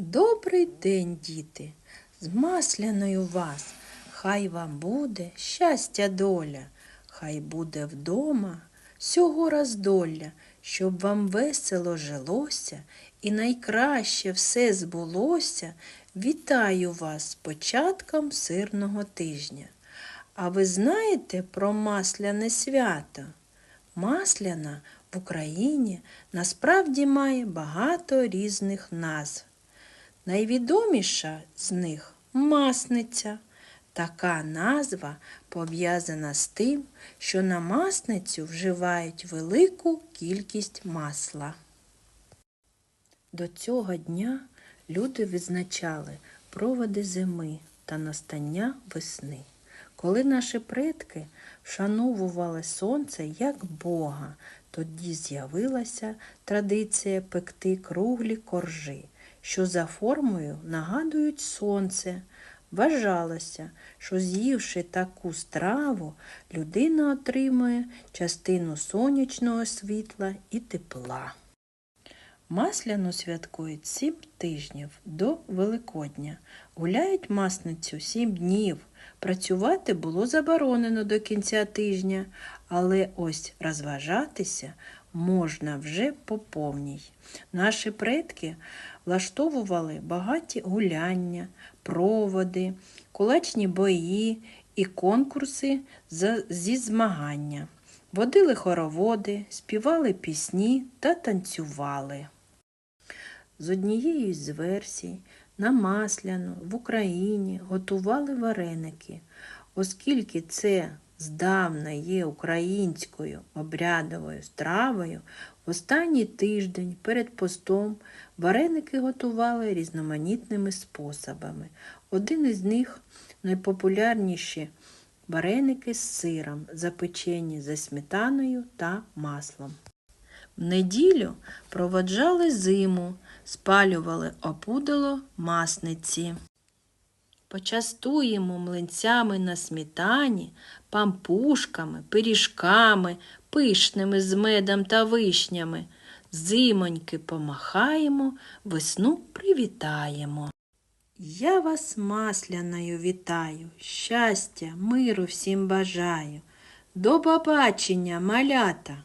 Добрий день, діти, з масляною вас, хай вам буде щастя доля, хай буде вдома всього роздолля, щоб вам весело жилося і найкраще все збулося. Вітаю вас з початком сирного тижня. А ви знаєте про масляне свято? Масляна в Україні насправді має багато різних назв. Найвідоміша з них масниця. Така назва пов'язана з тим, що на масницю вживають велику кількість масла. До цього дня люди визначали проводи зими та настання весни, коли наші предки вшановували сонце як Бога, тоді з'явилася традиція пекти круглі коржі, що за формою нагадують сонце. Вважалося, що з'ївши таку страву, людина отримує частину сонячного світла і тепла. Масляну святкують сім тижнів до Великодня. Гуляють масницю сім днів. Працювати було заборонено до кінця тижня, але ось розважатися можна вже по повній. Наші предки влаштовували багаті гуляння, проводи, кулачні бої і конкурси зі змагання. Водили хороводи, співали пісні та танцювали. З однією з версій на масляну в Україні готували вареники, оскільки це здавна є українською обрядовою стравою, в останній тиждень перед постом вареники готували різноманітними способами. Один із них найпопулярніші вареники з сиром, запечені за сметаною та маслом. В неділю проводжали зиму, спалювали опудало масниці. Почастуємо млинцями на сметані, пампушками, пиріжками, пишними з медом та вишнями. Зимоньки помахаємо, весну привітаємо. Я вас масляною вітаю, щастя, миру всім бажаю. До побачення, малята!